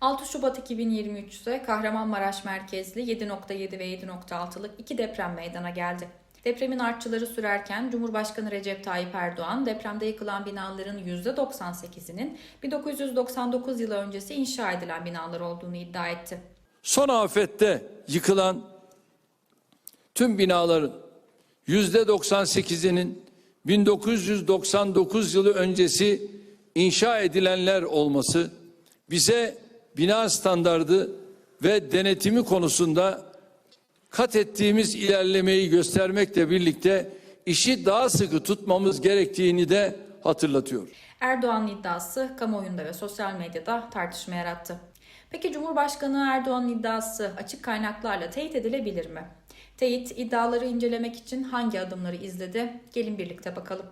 6 Şubat 2023'te Kahramanmaraş merkezli 7.7 ve 7.6'lık iki deprem meydana geldi. Depremin artçıları sürerken Cumhurbaşkanı Recep Tayyip Erdoğan depremde yıkılan binaların %98'inin 1999 yılı öncesi inşa edilen binalar olduğunu iddia etti. Son afette yıkılan tüm binaların yüzde 98'inin 1999 yılı öncesi inşa edilenler olması bize bina standardı ve denetimi konusunda kat ettiğimiz ilerlemeyi göstermekle birlikte işi daha sıkı tutmamız gerektiğini de hatırlatıyor. Erdoğan'ın iddiası kamuoyunda ve sosyal medyada tartışma yarattı. Peki Cumhurbaşkanı Erdoğan'ın iddiası açık kaynaklarla teyit edilebilir mi? Teyit iddiaları incelemek için hangi adımları izledi? Gelin birlikte bakalım.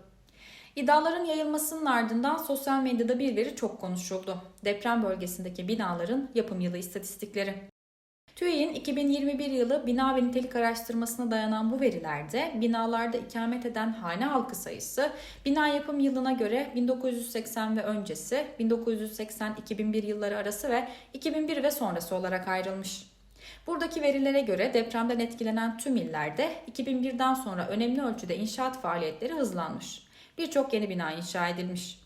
İddiaların yayılmasının ardından sosyal medyada bir veri çok konuşuldu. Deprem bölgesindeki binaların yapım yılı istatistikleri. TÜİ'nin 2021 yılı bina ve nitelik araştırmasına dayanan bu verilerde binalarda ikamet eden hane halkı sayısı bina yapım yılına göre 1980 ve öncesi, 1980-2001 yılları arası ve 2001 ve sonrası olarak ayrılmış. Buradaki verilere göre depremden etkilenen tüm illerde 2001'den sonra önemli ölçüde inşaat faaliyetleri hızlanmış. Birçok yeni bina inşa edilmiş.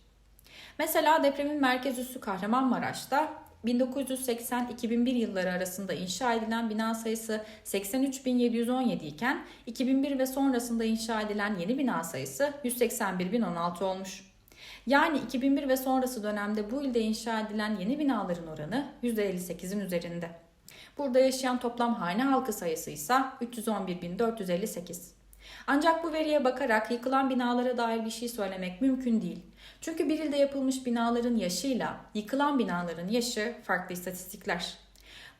Mesela depremin merkez üssü Kahramanmaraş'ta 1980-2001 yılları arasında inşa edilen bina sayısı 83.717 iken 2001 ve sonrasında inşa edilen yeni bina sayısı 181.016 olmuş. Yani 2001 ve sonrası dönemde bu ilde inşa edilen yeni binaların oranı %58'in üzerinde. Burada yaşayan toplam hane halkı sayısı ise 311.458. Ancak bu veriye bakarak yıkılan binalara dair bir şey söylemek mümkün değil. Çünkü bir ilde yapılmış binaların yaşıyla yıkılan binaların yaşı farklı istatistikler.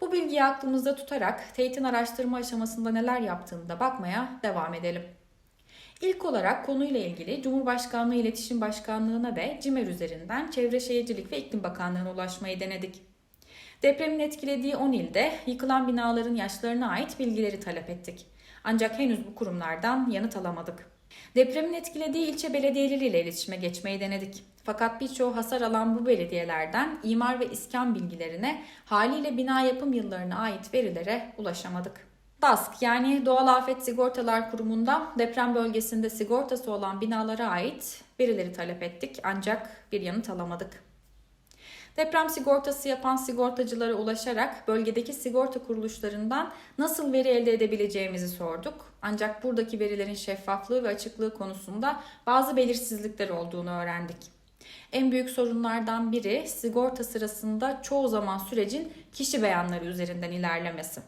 Bu bilgiyi aklımızda tutarak teyitin araştırma aşamasında neler yaptığını da bakmaya devam edelim. İlk olarak konuyla ilgili Cumhurbaşkanlığı İletişim Başkanlığı'na ve CİMER üzerinden Çevre Şehircilik ve İklim Bakanlığı'na ulaşmayı denedik. Depremin etkilediği 10 ilde yıkılan binaların yaşlarına ait bilgileri talep ettik. Ancak henüz bu kurumlardan yanıt alamadık. Depremin etkilediği ilçe belediyeleriyle iletişime geçmeyi denedik. Fakat birçoğu hasar alan bu belediyelerden imar ve iskan bilgilerine haliyle bina yapım yıllarına ait verilere ulaşamadık. DASK yani Doğal Afet Sigortalar Kurumu'ndan deprem bölgesinde sigortası olan binalara ait verileri talep ettik ancak bir yanıt alamadık. Deprem sigortası yapan sigortacılara ulaşarak bölgedeki sigorta kuruluşlarından nasıl veri elde edebileceğimizi sorduk. Ancak buradaki verilerin şeffaflığı ve açıklığı konusunda bazı belirsizlikler olduğunu öğrendik. En büyük sorunlardan biri sigorta sırasında çoğu zaman sürecin kişi beyanları üzerinden ilerlemesi.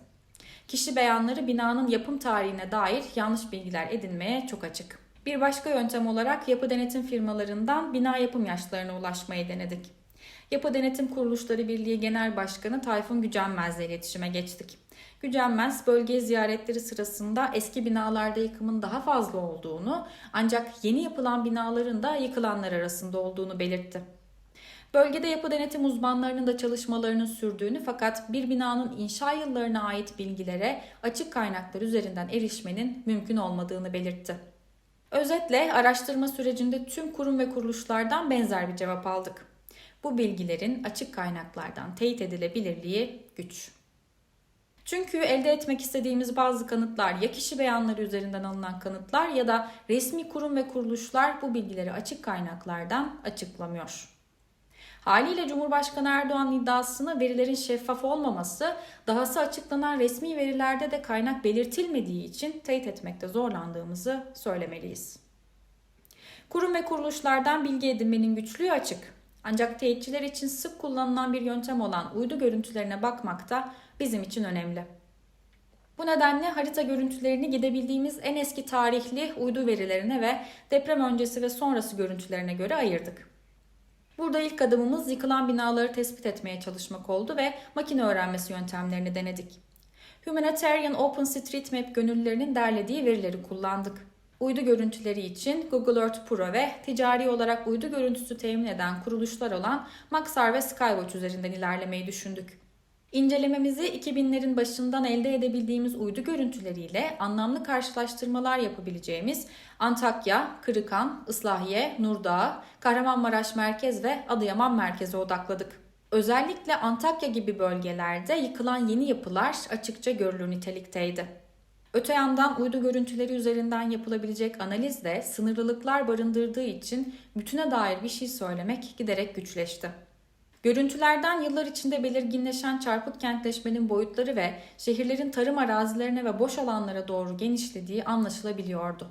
Kişi beyanları binanın yapım tarihine dair yanlış bilgiler edinmeye çok açık. Bir başka yöntem olarak yapı denetim firmalarından bina yapım yaşlarına ulaşmayı denedik. Yapı Denetim Kuruluşları Birliği Genel Başkanı Tayfun Gücenmez ile iletişime geçtik. Gücenmez bölge ziyaretleri sırasında eski binalarda yıkımın daha fazla olduğunu ancak yeni yapılan binaların da yıkılanlar arasında olduğunu belirtti. Bölgede yapı denetim uzmanlarının da çalışmalarının sürdüğünü fakat bir binanın inşa yıllarına ait bilgilere açık kaynaklar üzerinden erişmenin mümkün olmadığını belirtti. Özetle araştırma sürecinde tüm kurum ve kuruluşlardan benzer bir cevap aldık. Bu bilgilerin açık kaynaklardan teyit edilebilirliği güç. Çünkü elde etmek istediğimiz bazı kanıtlar ya kişi beyanları üzerinden alınan kanıtlar ya da resmi kurum ve kuruluşlar bu bilgileri açık kaynaklardan açıklamıyor. Haliyle Cumhurbaşkanı Erdoğan'ın iddiasını verilerin şeffaf olmaması, dahası açıklanan resmi verilerde de kaynak belirtilmediği için teyit etmekte zorlandığımızı söylemeliyiz. Kurum ve kuruluşlardan bilgi edinmenin güçlüğü açık. Ancak teyitçiler için sık kullanılan bir yöntem olan uydu görüntülerine bakmak da bizim için önemli. Bu nedenle harita görüntülerini gidebildiğimiz en eski tarihli uydu verilerine ve deprem öncesi ve sonrası görüntülerine göre ayırdık. Burada ilk adımımız yıkılan binaları tespit etmeye çalışmak oldu ve makine öğrenmesi yöntemlerini denedik. Humanitarian OpenStreetMap gönüllülerinin derlediği verileri kullandık. Uydu görüntüleri için Google Earth Pro ve ticari olarak uydu görüntüsü temin eden kuruluşlar olan Maxar ve Skywatch üzerinden ilerlemeyi düşündük. İncelememizi 2000'lerin başından elde edebildiğimiz uydu görüntüleriyle anlamlı karşılaştırmalar yapabileceğimiz Antakya, Kırıkan, Islahiye, Nurdağ, Kahramanmaraş Merkez ve Adıyaman Merkez'e odakladık. Özellikle Antakya gibi bölgelerde yıkılan yeni yapılar açıkça görülür nitelikteydi. Öte yandan uydu görüntüleri üzerinden yapılabilecek analiz de sınırlılıklar barındırdığı için bütüne dair bir şey söylemek giderek güçleşti. Görüntülerden yıllar içinde belirginleşen çarpık kentleşmenin boyutları ve şehirlerin tarım arazilerine ve boş alanlara doğru genişlediği anlaşılabiliyordu.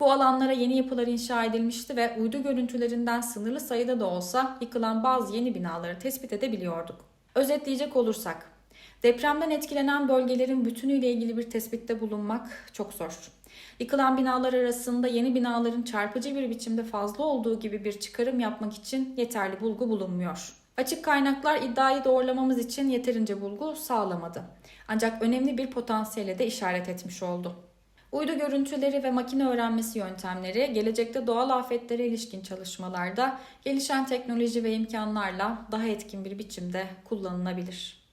Bu alanlara yeni yapılar inşa edilmişti ve uydu görüntülerinden sınırlı sayıda da olsa yıkılan bazı yeni binaları tespit edebiliyorduk. Özetleyecek olursak, depremden etkilenen bölgelerin bütünüyle ilgili bir tespitte bulunmak çok zor. Yıkılan binalar arasında yeni binaların çarpıcı bir biçimde fazla olduğu gibi bir çıkarım yapmak için yeterli bulgu bulunmuyor. Açık kaynaklar iddiayı doğrulamamız için yeterince bulgu sağlamadı. Ancak önemli bir potansiyele de işaret etmiş oldu. Uydu görüntüleri ve makine öğrenmesi yöntemleri gelecekte doğal afetlere ilişkin çalışmalarda gelişen teknoloji ve imkanlarla daha etkin bir biçimde kullanılabilir.